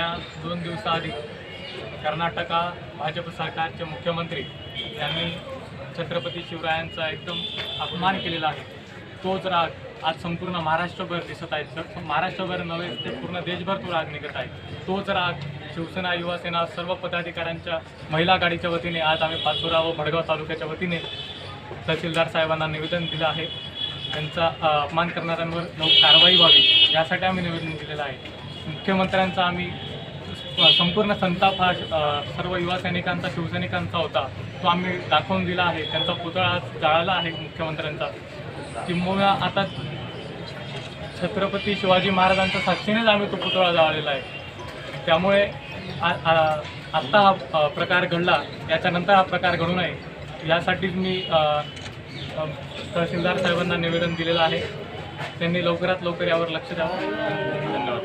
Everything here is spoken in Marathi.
गेल्या दोन दिवसाआधी कर्नाटका भाजप सरकारचे मुख्यमंत्री यांनी छत्रपती शिवरायांचा एकदम अपमान केलेला आहे. तोच राग आज संपूर्ण महाराष्ट्रभर दिसत आहे. तर महाराष्ट्रभर नव्हे ते पूर्ण देशभर तो राग निघत आहे. तोच राग शिवसेना युवासेना सर्व पदाधिकाऱ्यांच्या महिला आघाडीच्या वतीने आज आम्ही पाचोरा व भडगाव तालुक्याच्या वतीने तहसीलदार साहेबांना निवेदन दिलं आहे. त्यांचा अपमान करणाऱ्यांवर कारवाई व्हावी यासाठी आम्ही निवेदन दिलेलं आहे. मुख्यमंत्र्यांचा आम्ही संपूर्ण संताप हा सर्व युवा सैनिकांचा शिवसैनिकांचा होता. तो आम्ही दाखवून दिला आहे. त्यांचा पुतळा आज जाळला आहे मुख्यमंत्र्यांचा. किंबहुना आता छत्रपती शिवाजी महाराजांच्या साक्षीनेच आम्ही तो पुतळा जाळलेला आहे. त्यामुळे आ- आत्ता हा प्रकार घडला. याच्यानंतर हा प्रकार घडू नये. यासाठीच मी तहसीलदार साहेबांना निवेदन दिलेलं आहे. त्यांनी लवकरात लवकर यावर लक्ष द्यावं. धन्यवाद.